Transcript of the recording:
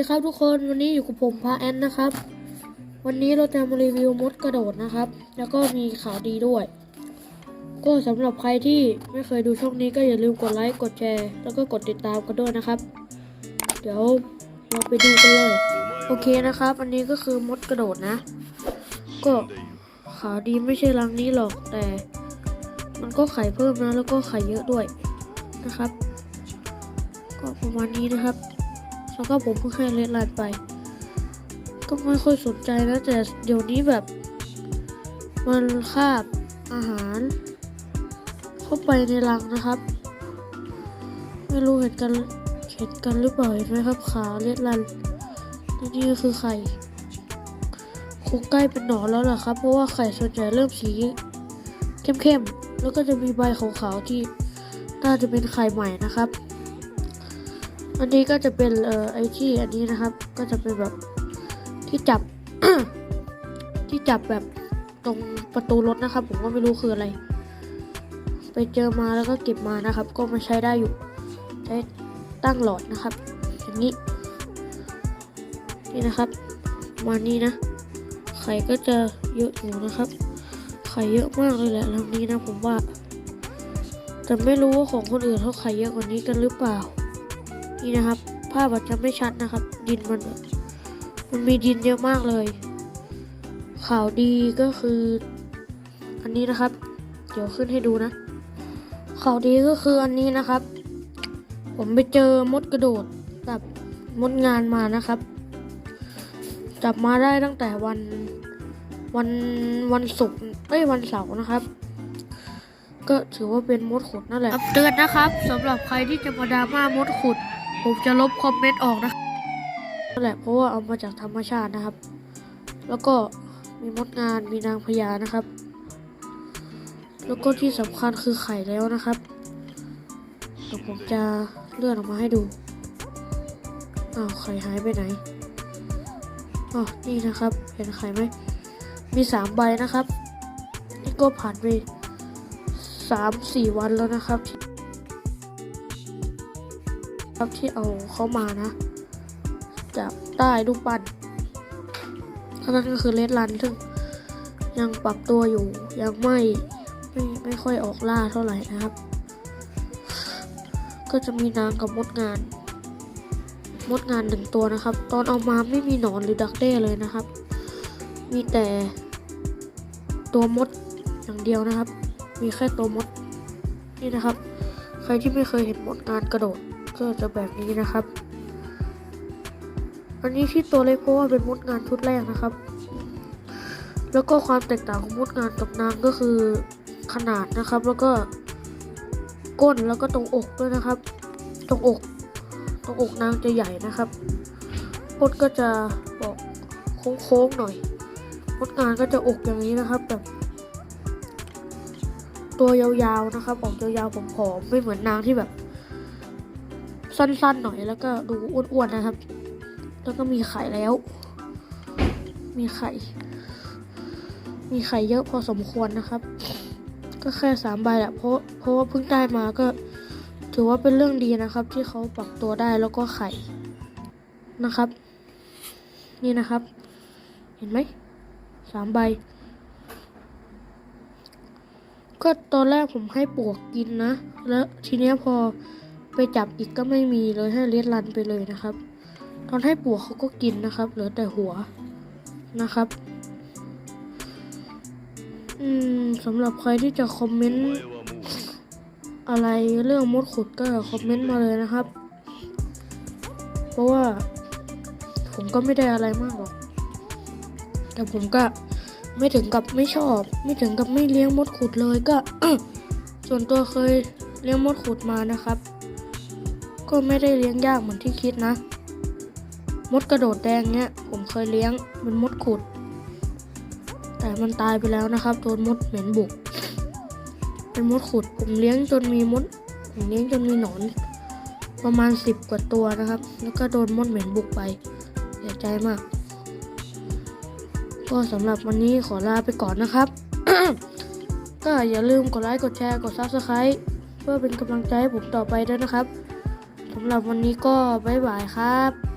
ดีครับทุกคนวันนี้อยู่กับผมพาแอนนะครับ วันนี้เราจะมารีวิวมดกระโดดนะครับ แล้วก็มีข่าวดีด้วย ก็สำหรับใครที่ไม่เคยดูช่องนี้ก็อย่าลืมกดไลค์กดแชร์ แล้วก็กดติดตามกันด้วยนะครับ เดี๋ยวเราไปดูกันเลยโอเคนะครับ อันนี้ก็คือมดกระโดดนะ ก็ข่าวดีไม่ใช่รังนี้หรอกแต่ มันก็ไข่เพิ่มนะแล้วก็ไข่เยอะด้วยนะครับ ก็ประมาณนี้นะครับ แล้วก็ผมเพิ่งให้เลดไลน์ไป ก็ไม่ค่อยสนใจนะแต่เดี๋ยวนี้แบบ มันคาบอาหาร เข้าไปในรังนะครับ ไม่รู้เห็นกันเห็นกันหรือเปล่าเห็นไหมครับขาเลดไลน์นี่คือไข่คงใกล้เป็นหนอนแล้วล่ะครับ เพราะว่าไข่ส่วนใหญ่เริ่มสีเข้มๆ แล้วก็จะมีใบขาวๆที่น่าจะเป็นไข่ใหม่นะครับ อันนี้ก็จะเป็นเอ่อไอที่อันนี้นะครับ ก็จะเป็นแบบที่จับ ที่จับแบบตรงประตูรถนะครับ ผมก็ไม่รู้คืออะไร ไปเจอมาแล้วก็เก็บมานะครับ ก็มาใช้ได้อยู่ ใช้ตั้งหลอดนะครับ อย่างนี้ นี่นะครับมานี้นะ ไข่ก็จะเยอะอยู่นะครับ ไข่เยอะมากเลยแหละแล้วนี้นะผมว่า แต่ไม่รู้ว่าของคนอื่นเขาไข่เยอะกว่านี้กันหรือเปล่า นี่นะครับ ภาพอาจจะไม่ชัดนะครับ ดินมันมันมีดินเยอะมากเลย ข่าวดีก็คือ อันนี้นะครับ เดี๋ยวขึ้นให้ดูนะ ข่าวดีก็คืออันนี้นะครับ ผมไปเจอมดกระโดดกับมดงานมานะครับ จับมาได้ตั้งแต่วันวันวันศุกร์เอ้ยวันเสาร์นะครับ ก็ถือว่าเป็นมดขุดนั่นแหละเตือนนะครับสำหรับใครที่จะมาดราม่ามดขุด ผมจะลบคอมเมนต์ออกนะนั่นแหละเพราะว่าเอามาจากธรรมชาตินะครับ แล้วก็มีมดงานมีนางพญานะครับ แล้วก็ที่สำคัญคือไข่แล้วนะครับเดี๋ยวผมจะเลื่อนออกมาให้ดูอ้าวไข่หายไปไหนอ๋อนี่นะครับ เห็นไข่ไหมมีสามใบนะครับ นี่ก็ผ่านไปสามสี่วันแล้วนะครับที่ ครับที่เอาเข้ามานะจากใต้รูปปั้นนั่นก็คือเลดรันซึ่งยังปรับตัวอยู่ยังไม่ไม่ไม่ค่อยออกล่าเท่าไหร่นะครับ ก็จะมีนางกับมดงาน มดงานหนึ่งตัวนะครับ ตอนเอามาไม่มีหนอนหรือดักแด้เลยนะครับ มีแต่ตัวมดอย่างเดียวนะครับ มีแค่ตัวมดนี่นะครับ ใครที่ไม่เคยเห็นมดงานกระโดด ก็จะแบบนี้นะครับ อันนี้ที่ตัวเล็กเพราะว่าเป็นมดงานชุดแรกนะครับ แล้วก็ความแตกต่างของมดงานกับนางก็คือขนาดนะครับ แล้วก็ก้นแล้วก็ตรงอกด้วยนะครับ ตรงอกตรงอกนางจะใหญ่นะครับมดก็จะบอกโค้งๆหน่อยมดงานก็จะอกอย่างนี้นะครับแบบตัวยาวๆนะครับ ออกยาวๆผอมๆไม่เหมือนนางที่แบบ สั้นๆหน่อยแล้วก็ดูอ้วนๆนะครับ แล้วก็มีไข่แล้ว มีไข่ มีไข่เยอะพอสมควรนะครับ ก็แค่สามใบแหละเพราะเพราะว่าเพิ่งได้มาก็ ถือว่าเป็นเรื่องดีนะครับ ที่เขาปรับตัวได้แล้วก็ไข่นะครับ นี่นะครับ เห็นไหมสามใบ ก็ตอนแรกผมให้ปวกกินนะ แล้วทีเนี้ยพอ ไปจับอีกก็ไม่มีเลยให้เลดรันไปเลยนะครับ ตอนให้ปวกเขาก็กินนะครับ เหลือแต่หัวนะครับ อืมสำหรับใครที่จะคอมเมนต์อะไรเรื่องมดขุดก็คอมเมนต์มาเลยนะครับ เพราะว่า ผมก็ไม่ได้อะไรมากหรอก แต่ผมก็ไม่ถึงกับไม่ชอบ ไม่ถึงกับไม่เลี้ยงมดขุดเลยก็ ส่วนตัวเคยเลี้ยงมดขุดมานะครับ ก็ไม่ได้เลี้ยงยากเหมือนที่คิดนะ มดกระโดดแดงเนี้ยผมเคยเลี้ยงเป็นมดขุด แต่มันตายไปแล้วนะครับโดนมดเหม็นบุก เป็นมดขุด ผมเลี้ยงจนมีมดผมเลี้ยงจนมีหนอน ประมาณสิบกว่าตัวนะครับ แล้วก็โดนมดเหม็นบุกไปเสียใจมาก ก็สำหรับวันนี้ขอลาไปก่อนนะครับ ก็อย่าลืมกดไลค์กดแชร์กด Subscribe เพื่อเป็นกำลังใจให้ผมต่อไปด้วยนะครับ สำหรับวันนี้ก็บ๊ายบายครับ